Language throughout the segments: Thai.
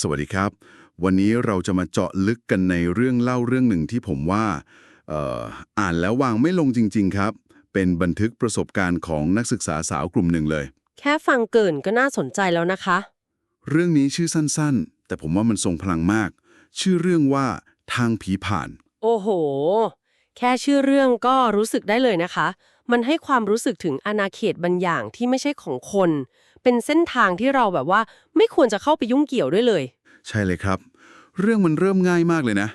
สวัสดีครับ วันนี้เราจะมาเจาะลึกกันในเรื่องเล่าเรื่องหนึ่งที่ผมว่าเอ่ออ่านแล้ววางไม่ลงจริง ๆ ครับ เป็นบันทึกประสบการณ์ของนักศึกษาสาวกลุ่มหนึ่งเลย แค่ฟังเกินก็น่าสนใจแล้วนะคะ เรื่องนี้ชื่อสั้นๆ แต่ผมว่ามันทรงพลังมาก ชื่อเรื่องว่าทางผีผ่าน โอ้โห แค่ชื่อเรื่องก็รู้สึกได้เลยนะคะ มันให้ความรู้สึกถึงอาณาเขตบางอย่างที่ไม่ใช่ของคน เป็นเส้นทางที่เราแบบว่า ไม่ควรจะเข้าไปยุ่งเกี่ยวด้วยเลย ใช่เลยครับ เรื่องมันเริ่มง่ายมากเลยนะ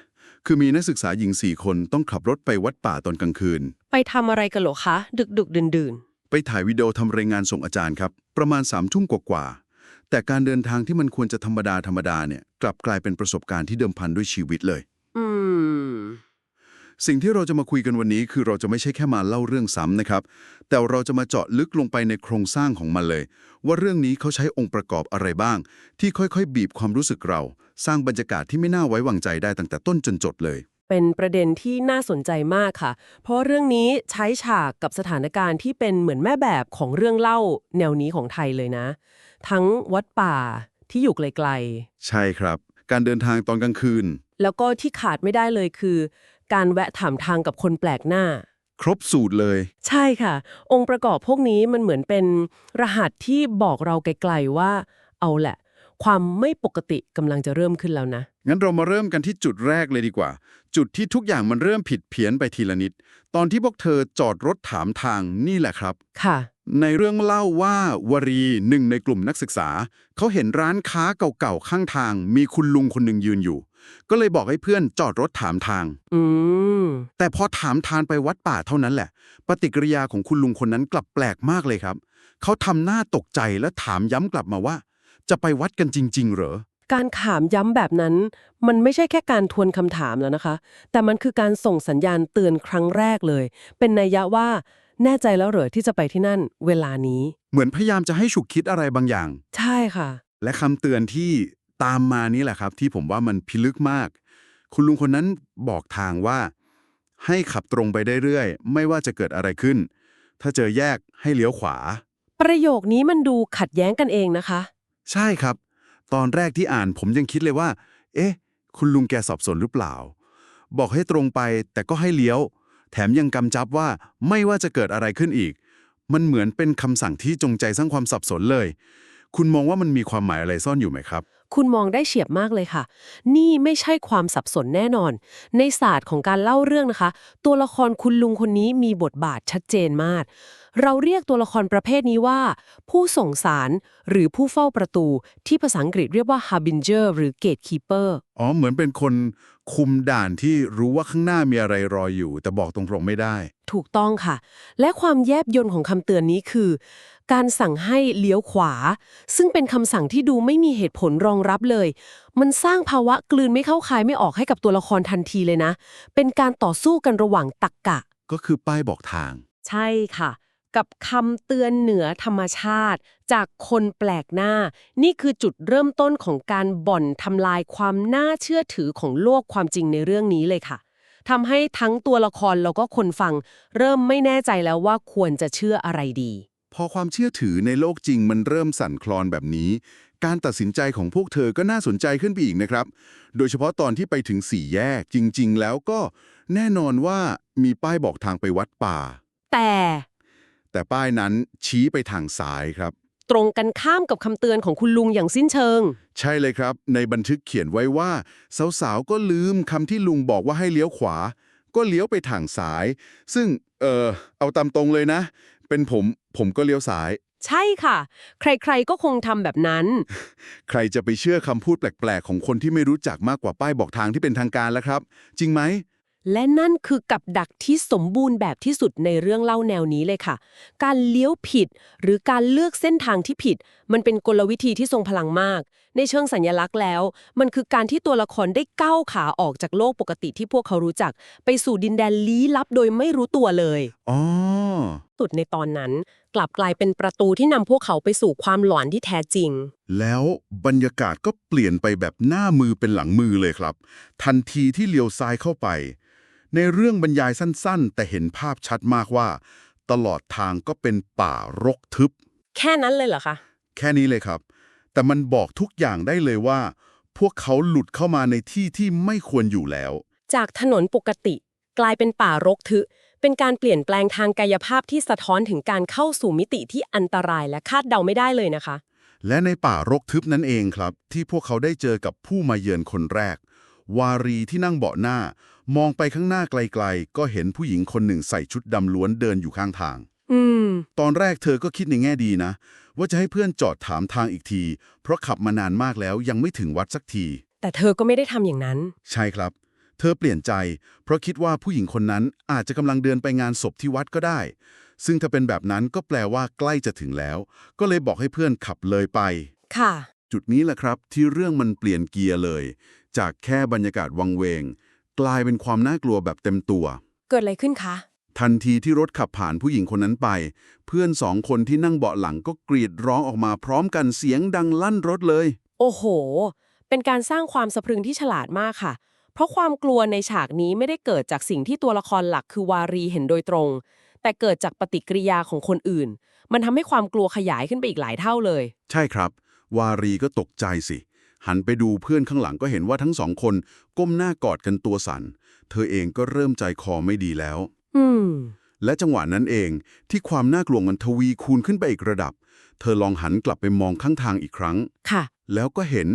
คือมีนักศึกษาหญิงสี่คนต้องขับรถไปวัดป่าตอนกลางคืน ไปทำอะไรกันเหรอคะ ดึกดึกดื่นดื่นไปถ่ายวิดีโอทำรายงานส่งอาจารย์ครับ ประมาณสามทุ่มกว่าๆแต่การเดินทางที่มันควรจะธรรมดาธรรมดาเนี่ยกลับกลายเป็นประสบการณ์ที่เดิมพันด้วยชีวิตเลยๆอืม สิ่งที่เราจะมาคุยกันวันนี้คือเราจะไม่ใช่แค่มาเล่าเรื่องซ้ำนะครับ แต่เราจะมาเจาะลึกลงไปในโครงสร้างของมันเลย ว่าเรื่องนี้เขาใช้องค์ประกอบอะไรบ้าง ที่ค่อยๆ บีบความรู้สึกเรา สร้างบรรยากาศที่ไม่น่าไว้วางใจได้ตั้งแต่ต้นจนจบเลยเป็นประเด็นที่น่าสนใจมากค่ะ เพราะเรื่องนี้ใช้ฉากกับสถานการณ์ที่เป็นเหมือนแม่แบบของเรื่องเล่าแนวนี้ของไทยเลยนะ ทั้งวัดป่าที่อยู่ไกลๆ ใช่ครับ การเดินทางตอนกลางคืน แล้วก็ที่ขาดไม่ได้เลยคือ การแวะถามทางกับคนแปลกหน้า ครบสูตรเลย ใช่ค่ะ องค์ประกอบพวกนี้มันเหมือนเป็นรหัสที่บอกเราไกลๆว่า เอาแหละ ความไม่ปกติกำลังจะเริ่มขึ้นแล้วนะ งั้นเรามาเริ่มกันที่จุดแรกเลยดีกว่า จุดที่ทุกอย่างมันเริ่มผิดเพี้ยนไปทีละนิด ตอนที่พวกเธอจอดรถถามทางนี่แหละครับ ค่ะ ในเรื่องเล่าว่าวรีหนึ่งในกลุ่มนักศึกษา เขาเห็นร้านค้าเก่าๆข้างทาง มีคุณลุงคนหนึ่งยืนอยู่ ก็เลยบอกให้เพื่อนจอดรถถามทาง อืม แต่พอถามทางไปวัดป่าเท่านั้นแหละ ปฏิกิริยาของคุณลุงคนนั้นกลับแปลกมากเลยครับ เขาทำหน้าตกใจและถามย้ำกลับมาว่า จะไปวัดกันจริง ๆ เหรอ การถามย้ำแบบนั้น มันไม่ใช่แค่การทวนคำถามแล้วนะคะ แต่มันคือการส่งสัญญาณเตือนครั้งแรกเลย เป็นนัยยะว่า แน่ใจแล้วเหรอที่จะไปที่นั่น เวลานี้ เหมือนพยายามจะให้ฉุกคิดอะไรบางอย่าง ใช่ค่ะ และคำเตือนที่ ตามมานี่แหละครับ ที่ผมว่ามันพิลึกมาก คุณลุงคนนั้นบอกทางว่า ให้ขับตรงไปได้เรื่อยๆไม่ว่าจะเกิดอะไรขึ้น ถ้าเจอแยกให้เลี้ยวขวา ประโยคนี้มันดูขัดแย้งกันเองนะคะ ใช่ครับ ตอนแรกที่อ่านผมยังคิดเลยว่า เอ๊ะ คุณลุงแกสอบสนหรือเปล่า บอกให้ตรงไปแต่ก็ให้เลี้ยว แถมยังกำจับว่าไม่ว่าจะเกิดอะไรขึ้นอีก มันเหมือนเป็นคำสั่งที่จงใจสร้างความสับสนเลย คุณมองว่ามันมีความหมายอะไรซ่อนอยู่ไหมครับ คุณมองได้เฉียบมากเลยค่ะ นี่ไม่ใช่ความสับสนแน่นอน ในศาสตร์ของการเล่าเรื่องนะคะ ตัวละครคุณลุงคนนี้มีบทบาทชัดเจนมาก เราเรียกตัวละครประเภทนี้ว่า ผู้ส่งสารหรือผู้เฝ้าประตูที่ภาษาอังกฤษเรียกว่า harbinger หรือ gatekeeper อ๋อ เหมือนเป็นคนคุมด่านที่รู้ว่าข้างหน้ามีอะไรรออยู่ แต่บอกตรงๆไม่ได้ ถูกต้องค่ะ และความแยบยลของคำเตือนนี้คือ การสั่งให้เลี้ยวขวา ซึ่งเป็นคำสั่งที่ดูไม่มีเหตุผลรองรับเลย มันสร้างภาวะกลืนไม่เข้าคายไม่ออกให้กับตัวละครทันทีเลยนะ เป็นการต่อสู้กันระหว่างตักกะ ก็คือป้ายบอกทาง ใช่ค่ะ กับคำเตือนเหนือธรรมชาติ จากคนแปลกหน้า นี่คือจุดเริ่มต้นของการบ่อนทำลายความน่าเชื่อถือของโลกความจริงในเรื่องนี้เลยค่ะทำให้ทั้งตัวละครแล้วก็คนฟัง เริ่มไม่แน่ใจแล้วว่าควรจะเชื่ออะไรดี พอความเชื่อถือในโลกจริงมันเริ่มสั่นคลอนแบบนี้ การตัดสินใจของพวกเธอก็น่าสนใจขึ้นไปอีกนะครับ โดยเฉพาะตอนที่ไปถึงสี่แยกจริง ๆ แล้วก็แน่นอนว่ามีป้ายบอกทางไปวัดป่า แต่ แต่ป้ายนั้นชี้ไปทางซ้ายครับ ตรงกันข้ามกับคำเตือนของคุณลุงอย่างสิ้นเชิง ใช่เลยครับ ในบันทึกเขียนไว้ว่า สาวๆ ก็ลืมคำที่ลุงบอกว่าให้เลี้ยวขวา ก็เลี้ยวไปทางซ้าย ซึ่งเออเอาตามตรงเลยนะ เป็นผมผมก็เลี้ยวซ้าย ใช่ค่ะ ใครๆก็คงทำแบบนั้น ใครจะไปเชื่อคำพูดแปลกๆ ของคนที่ไม่รู้จักมากกว่าป้ายบอกทางที่เป็นทางการแล้วครับ จริงไหม และนั่นคือกับดักที่สมบูรณ์แบบที่สุดในเรื่องเล่าแนวนี้เลยค่ะ การเลี้ยวผิด หรือการเลือกเส้นทางที่ผิด มันเป็นกลวิธีที่ทรงพลังมากในเชิงสัญลักษณ์แล้ว มันคือการที่ตัวละครได้ก้าวขาออกจากโลกปกติที่พวกเขารู้จัก ไปสู่ดินแดนลี้ลับโดยไม่รู้ตัวเลยอ๋อสุดในตอนนั้น กลับกลายเป็นประตูที่นำพวกเขาไปสู่ความหลอนที่แท้จริง แล้วบรรยากาศก็เปลี่ยนไปแบบหน้ามือเป็นหลังมือเลยครับ ทันทีที่เลี้ยวซ้ายเข้าไป ในเรื่องบรรยายสั้นๆ แต่เห็นภาพชัดมากว่า ตลอดทางก็เป็นป่ารกทึบ แค่นั้นเลยเหรอคะ แค่นี้เลยครับ แต่มันบอกทุกอย่างได้เลยว่า พวกเขาหลุดเข้ามาในที่ที่ไม่ควรอยู่แล้ว จากถนนปกติ กลายเป็นป่ารกทึเป็นการเปลี่ยนแปลงทางกายภาพที่สะท้อนถึงการเข้าสู่มิติที่อันตรายและคาดเดาไม่ได้เลยนะคะ และในป่ารกทึบนั่นเองครับ ที่พวกเขาได้เจอกับผู้มาเยือนคนแรก วารีที่นั่งเบาะหน้า มองไปข้างหน้าไกลๆ ก็เห็นผู้หญิงคนหนึ่งใส่ชุดดำล้วนเดินอยู่ข้างทาง อืม ตอนแรกเธอก็คิดในแง่ดีนะ ว่าจะให้เพื่อนจอดถามทางอีกที เพราะขับมานานมากแล้วยังไม่ถึงวัดสักที แต่เธอก็ไม่ได้ทำอย่างนั้น ใช่ครับ เธอเปลี่ยนใจ เพราะคิดว่าผู้หญิงคนนั้นอาจจะกำลังเดินไปงานศพที่วัดก็ได้ ซึ่งถ้าเป็นแบบนั้นก็แปลว่าใกล้จะถึงแล้ว ก็เลยบอกให้เพื่อนขับเลยไป ค่ะ จุดนี้แหละครับที่เรื่องมันเปลี่ยนเกียร์เลย จากแค่บรรยากาศวังเวง กลายเป็นความน่ากลัวแบบเต็มตัว เกิดอะไรขึ้นคะ ทันทีที่รถขับผ่านผู้หญิงคนนั้นไป เพื่อนสองคนที่นั่งเบาะหลังก็กรีดร้องออกมาพร้อมกันเสียงดังลั่นรถเลย โอ้โห เป็นการสร้างความสะพรึงที่ฉลาดมากค่ะ เพราะความกลัวในฉากนี้ไม่ได้เกิดจากสิ่งที่ตัวละครหลักคือวารีเห็นโดยตรง แต่เกิดจากปฏิกิริยาของคนอื่น มันทำให้ความกลัวขยายขึ้นไปอีกหลายเท่าเลย ใช่ครับ วารีก็ตกใจสิ หันไปดูเพื่อนข้างหลังก็เห็นว่าทั้งสองคน ก้มหน้ากอดกันตัวสั่น เธอเองก็เริ่มใจคอไม่ดีแล้ว อืม และจังหวะนั้นเองที่ความน่ากลัวมันทวีคูณขึ้นไปอีกระดับ เธอลองหันกลับไปมองข้างทางอีกครั้ง ค่ะ แล้วก็เห็น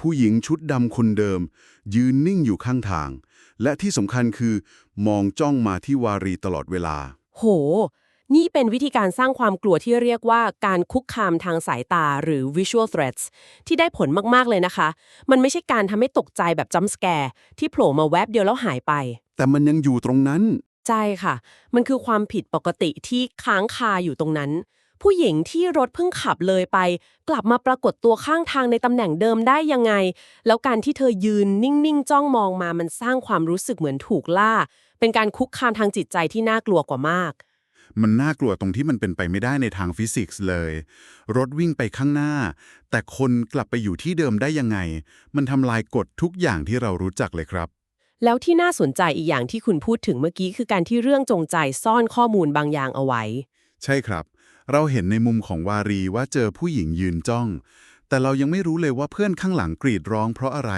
ผู้หญิงชุดดำคนเดิม ยืนนิ่งอยู่ข้างทาง และที่สำคัญคือ มองจ้องมาที่วารีตลอดเวลา โห นี่เป็นวิธีการสร้างความกลัวที่เรียกว่าการคุกคามทางสายตาหรือ visual threats ที่ได้ผลมากๆเลยนะคะ มันไม่ใช่การทำให้ตกใจแบบ jump scare ที่โผล่มาแวบเดียวแล้วหายไป แต่มันยังอยู่ตรงนั้น ใช่ค่ะ มันคือความผิดปกติที่ค้างคาอยู่ตรงนั้น ผู้หญิงที่รถเพิ่งขับเลยไป กลับมาปรากฏตัวข้างทางในตำแหน่งเดิมได้ยังไง แล้วการที่เธอยืนนิ่ง ๆ จ้องมองมามันสร้างความรู้สึกเหมือนถูกล่า เป็นการคุกคามทางจิตใจที่น่ากลัวกว่ามาก มันน่ากลัวตรงที่มันเป็นไปไม่ได้ในทางฟิสิกส์เลย รถวิ่งไปข้างหน้า แต่คนกลับไปอยู่ที่เดิมได้ยังไง มันทำลายกฎทุกอย่างที่เรารู้จักเลยครับ แล้วที่น่าสนใจอีกอย่างที่คุณพูดถึงเมื่อกี้คือการที่เรื่องจงใจซ่อนข้อมูลบางอย่างเอาไว้ ใช่ครับ เราเห็นในมุมของวารีว่าเจอผู้หญิงยืนจ้อง แต่เรายังไม่รู้เลยว่าเพื่อนข้างหลังกรีดร้องเพราะอะไร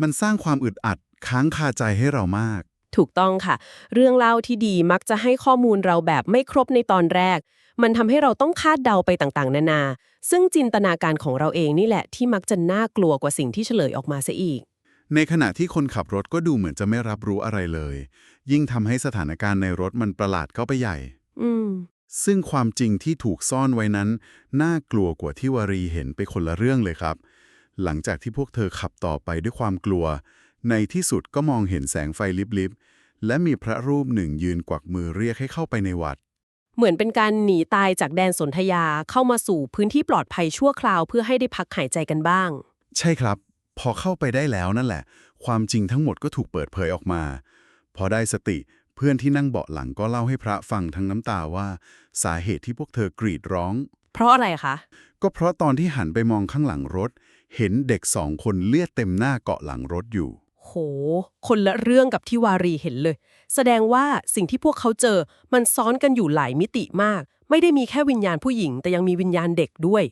มันสร้างความอึดอัดค้างคาใจให้เรามาก ถูกต้องค่ะ เรื่องเล่าที่ดีมักจะให้ข้อมูลเราแบบไม่ครบในตอนแรก มันทำให้เราต้องคาดเดาไปต่างๆ นานา ซึ่งจินตนาการของเราเองนี่แหละที่มักจะน่ากลัวกว่าสิ่งที่เฉลยออกมาซะอีก ในขณะที่คนขับรถก็ดูเหมือนจะไม่รับรู้อะไรเลย ยิ่งทำให้สถานการณ์ในรถมันประหลาดเข้าไปใหญ่ อืม ซึ่งความจริงที่ถูกซ่อนไว้นั้น น่ากลัวกว่าที่วารีเห็นไปคนละเรื่องเลยครับ หลังจากที่พวกเธอขับต่อไปด้วยความกลัว ในที่สุดก็มองเห็นแสงไฟลิบๆ และมีพระรูปหนึ่งยืนกวักมือเรียกให้เข้าไปในวัด เหมือนเป็นการหนีตายจากแดนสนธยาเข้ามาสู่พื้นที่ปลอดภัยชั่วคราวเพื่อให้ได้พักหายใจกันบ้าง ใช่ครับ พอเข้าไปได้แล้วนั่นแหละ ความจริงทั้งหมดก็ถูกเปิดเผยออกมา พอได้สติเพื่อนที่นั่งเบาะหลังก็เล่าให้พระฟังทั้งน้ำตาว่า สาเหตุที่พวกเธอกรีดร้อง เพราะอะไรคะ ก็เพราะตอนที่หันไปมองข้างหลังรถ เห็นเด็กสองคนเลือดเต็มหน้าเกาะหลังรถอยู่ โห คนละเรื่องกับที่วารีเห็นเลย แสดงว่าสิ่งที่พวกเขาเจอมันซ้อนกันอยู่หลายมิติมาก ไม่ได้มีแค่วิญญาณผู้หญิง แต่ยังมีวิญญาณเด็กด้วย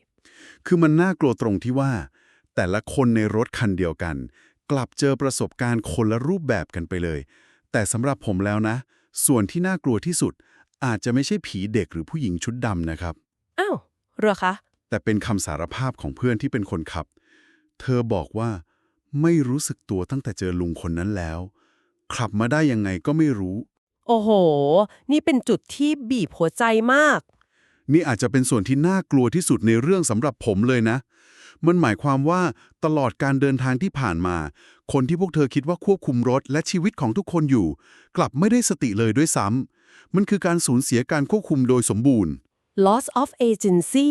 คือมันน่ากลัวตรงที่ว่า แต่ละคนในรถคันเดียวกัน กลับเจอประสบการณ์คนละรูปแบบกันไปเลย แต่สำหรับผมแล้วนะ ส่วนที่น่ากลัวที่สุด อาจจะไม่ใช่ผีเด็กหรือผู้หญิงชุดดำนะครับ อ้าวเหรอคะ แต่เป็นคำสารภาพของเพื่อนที่เป็นคนขับ เธอบอกว่าไม่รู้สึกตัวตั้งแต่เจอลุงคนนั้นแล้ว ขับมาได้ยังไงก็ไม่รู้ โอ้โห นี่เป็นจุดที่บีบหัวใจมาก นี่อาจจะเป็นส่วนที่น่ากลัวที่สุดในเรื่องสำหรับผมเลยนะ มันหมายความว่าตลอดการเดินทางที่ผ่านมา คนที่พวกเธอคิดว่าควบคุมรถและชีวิตของทุกคนอยู่ กลับไม่ได้สติเลยด้วยซ้ำมันคือการสูญเสียการควบคุมโดยสมบูรณ์ loss of agency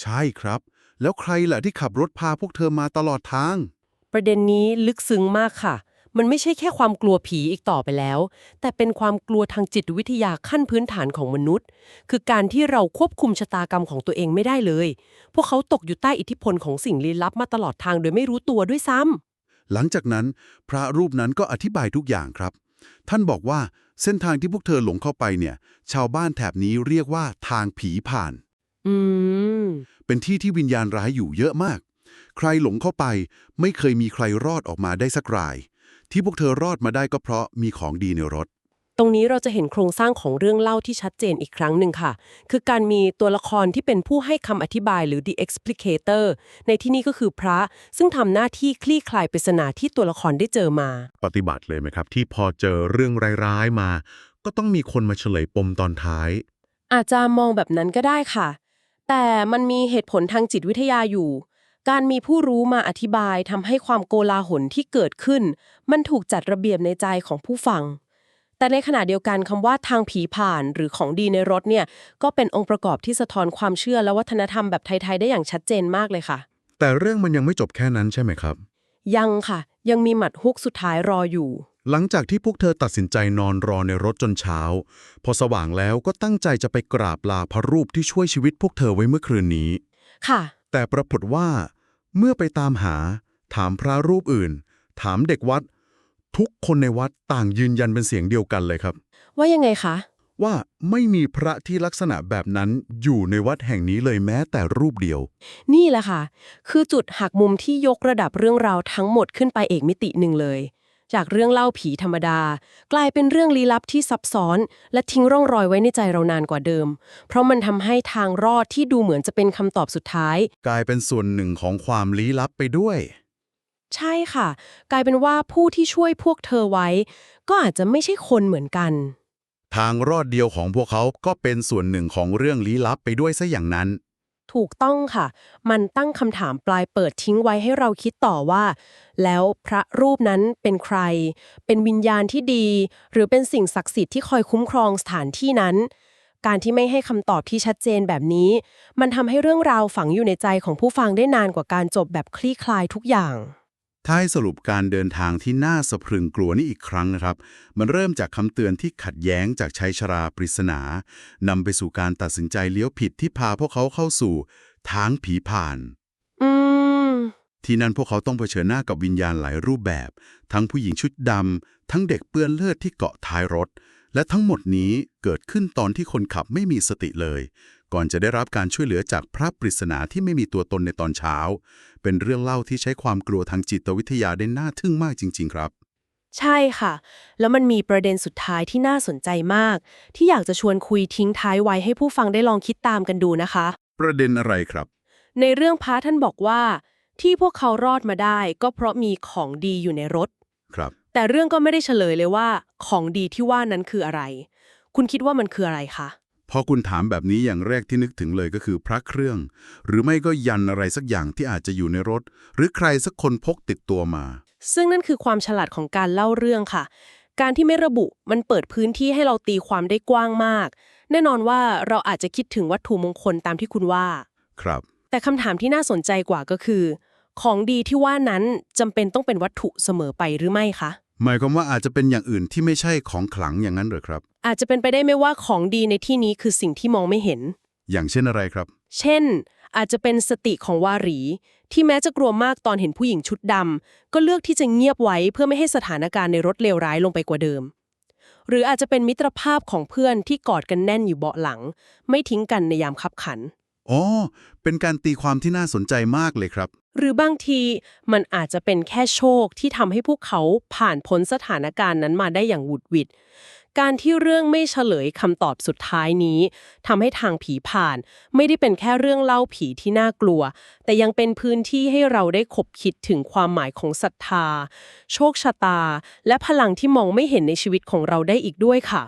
ใช่ครับ แล้วใครล่ะที่ขับรถพาพวกเธอมาตลอดทาง ประเด็นนี้ลึกซึ้งมากค่ะ มันไม่ใช่แค่ความกลัวผีอีกต่อไปแล้ว แต่เป็นความกลัวทางจิตวิทยาขั้นพื้นฐานของมนุษย์ คือการที่เราควบคุมชะตากรรมของตัวเองไม่ได้เลย พวกเขาตกอยู่ใต้อิทธิพลของสิ่งลี้ลับมาตลอดทางโดยไม่รู้ตัวด้วยซ้ำหลังจากนั้น พระรูปนั้นก็อธิบายทุกอย่างครับ ท่านบอกว่าเส้นทางที่พวกเธอหลงเข้าไปเนี่ย ชาวบ้านแถบนี้เรียกว่าทางผีผ่าน อืม เป็นที่ที่วิญญาณร้ายอยู่เยอะมาก ใครหลงเข้าไป ไม่เคยมีใครรอดออกมาได้สักราย ที่พวกเธอรอดมาได้ก็เพราะมีของดีในรถ ตรงนี้เราจะเห็นโครงสร้างของเรื่องเล่าที่ชัดเจนอีกครั้งหนึ่งค่ะ คือการมีตัวละครที่เป็นผู้ให้คำอธิบายหรือ the explicator ในที่นี้ก็คือพระซึ่งทำหน้าที่คลี่คลายปริศนาที่ตัวละครได้เจอมา ปฏิบัติเลยไหมครับ ที่พอเจอเรื่องร้ายๆมา ก็ต้องมีคนมาเฉลยปมตอนท้าย อาจจะมองแบบนั้นก็ได้ค่ะ แต่มันมีเหตุผลทางจิตวิทยาอยู่ การมีผู้รู้มาอธิบายทำให้ความโกลาหลที่เกิดขึ้น มันถูกจัดระเบียบในใจของผู้ฟัง แต่ในขณะเดียวกันคำว่าทางผีผ่านหรือของดีในรถเนี่ยก็เป็นองค์ประกอบที่สะท้อนความเชื่อและวัฒนธรรมแบบไทย ๆ ได้อย่างชัดเจนมากเลยค่ะ แต่เรื่องมันยังไม่จบแค่นั้นใช่ไหมครับ ยังค่ะ ยังมีหมัดฮุกสุดท้ายรออยู่ หลังจากที่พวกเธอตัดสินใจนอนรอในรถจนเช้า พอสว่างแล้วก็ตั้งใจจะไปกราบลาพระรูปที่ช่วยชีวิตพวกเธอไว้เมื่อคืนนี้ ค่ะ แต่ปรากฏว่า เมื่อไปตามหา ถามพระรูปอื่น ถามเด็กวัด ทุกคนในวัดต่างยืนยันเป็นเสียงเดียวกันเลยครับ ว่ายังไงคะ ว่าไม่มีพระที่ลักษณะแบบนั้นอยู่ในวัดแห่งนี้เลยแม้แต่รูปเดียว นี่แหละค่ะ คือจุดหักมุมที่ยกระดับเรื่องราวทั้งหมดขึ้นไปเอกมิติหนึ่งเลย จากเรื่องเล่าผีธรรมดา กลายเป็นเรื่องลี้ลับที่ซับซ้อน และทิ้งร่องรอยไว้ในใจเรานานกว่าเดิม เพราะมันทำให้ทางรอดที่ดูเหมือนจะเป็นคำตอบสุดท้าย กลายเป็นส่วนหนึ่งของความลี้ลับไปด้วย ใช่ค่ะ กลายเป็นว่าผู้ที่ช่วยพวกเธอไว้ ก็อาจจะไม่ใช่คนเหมือนกัน ทางรอดเดียวของพวกเขาก็เป็นส่วนหนึ่งของเรื่องลี้ลับไปด้วยซะอย่างนั้นถูกต้องค่ะ มันตั้งคำถามปลายเปิดทิ้งไว้ให้เราคิดต่อว่า แล้วพระรูปนั้นเป็นใคร เป็นวิญญาณที่ดี หรือเป็นสิ่งศักดิ์สิทธิ์ที่คอยคุ้มครองสถานที่นั้น การที่ไม่ให้คำตอบที่ชัดเจนแบบนี้ มันทำให้เรื่องราวฝังอยู่ในใจของผู้ฟังได้นานกว่าการจบแบบคลี่คลายทุกอย่างถ้าให้สรุปการเดินทางที่น่าสะพรึงกลัวนี่อีกครั้งนะครับ มันเริ่มจากคำเตือนที่ขัดแย้งจากชัยชราปริศนานำไปสู่การตัดสินใจเลี้ยวผิดที่พาพวกเขาเข้าสู่ทางผีผ่าน ที่นั่นพวกเขาต้องเผชิญหน้ากับวิญญาณหลายรูปแบบ ทั้งผู้หญิงชุดดำ ทั้งเด็กเปื้อนเลือดที่เกาะท้ายรถ และทั้งหมดนี้เกิดขึ้นตอนที่คนขับไม่มีสติเลย ก่อนจะได้รับการช่วยเหลือจากพระปริศนาที่ไม่มีตัวตนในตอนเช้า เป็นเรื่องเล่าที่ใช้ความกลัวทางจิตวิทยาได้น่าทึ่งมากจริง ๆ ครับ ใช่ค่ะ แล้วมันมีประเด็นสุดท้ายที่น่าสนใจมาก ที่อยากจะชวนคุยทิ้งท้ายไว้ให้ผู้ฟังได้ลองคิดตามกันดูนะคะ ประเด็นอะไรครับ ในเรื่องพระท่านบอกว่า ที่พวกเขารอดมาได้ก็เพราะมีของดีอยู่ในรถ ครับ แต่เรื่องก็ไม่ได้เฉลยเลยว่า ของดีที่ว่านั้นคืออะไร คุณคิดว่ามันคืออะไรคะ พอคุณถามแบบนี้อย่างแรกที่นึกถึงเลยก็คือพระเครื่อง หรือไม่ก็ยันอะไรสักอย่างที่อาจจะอยู่ในรถ หรือใครสักคนพกติดตัวมา ซึ่งนั่นคือความฉลาดของการเล่าเรื่องค่ะ การที่ไม่ระบุมันเปิดพื้นที่ให้เราตีความได้กว้างมาก แน่นอนว่าเราอาจจะคิดถึงวัตถุมงคลตามที่คุณว่า ครับ แต่คำถามที่น่าสนใจกว่าก็คือ ของดีที่ว่านั้นจำเป็นต้องเป็นวัตถุเสมอไปหรือไม่คะ หมายความว่าอาจจะเป็นอย่างอื่นที่ไม่ใช่ของขลังอย่างนั้นเหรอครับ อาจจะเป็นไปได้ไหมว่าของดีในที่นี้คือสิ่งที่มองไม่เห็น อย่างเช่นอะไรครับ เช่น อาจจะเป็นสติของวารี ที่แม้จะกลัวมากตอนเห็นผู้หญิงชุดดำก็เลือกที่จะเงียบไว้เพื่อไม่ให้สถานการณ์ในรถเลวร้ายลงไปกว่าเดิม หรืออาจจะเป็นมิตรภาพของเพื่อนที่กอดกันแน่นอยู่เบาะหลัง ไม่ทิ้งกันในยามคับขัน อ๋อ เป็นการตีความที่น่าสนใจมากเลยครับ หรือบางทีมันอาจจะเป็นแค่โชคที่ทำให้พวกเขาผ่านพ้นสถานการณ์นั้นมาได้อย่างหวุดหวิด การที่เรื่องไม่เฉลยคำตอบสุดท้ายนี้ทำให้ทางผีผ่าน ไม่ได้เป็นแค่เรื่องเล่าผีที่น่ากลัว แต่ยังเป็นพื้นที่ให้เราได้ขบคิดถึงความหมายของศรัทธา โชคชะตา และพลังที่มองไม่เห็นในชีวิตของเราได้อีกด้วยค่ะ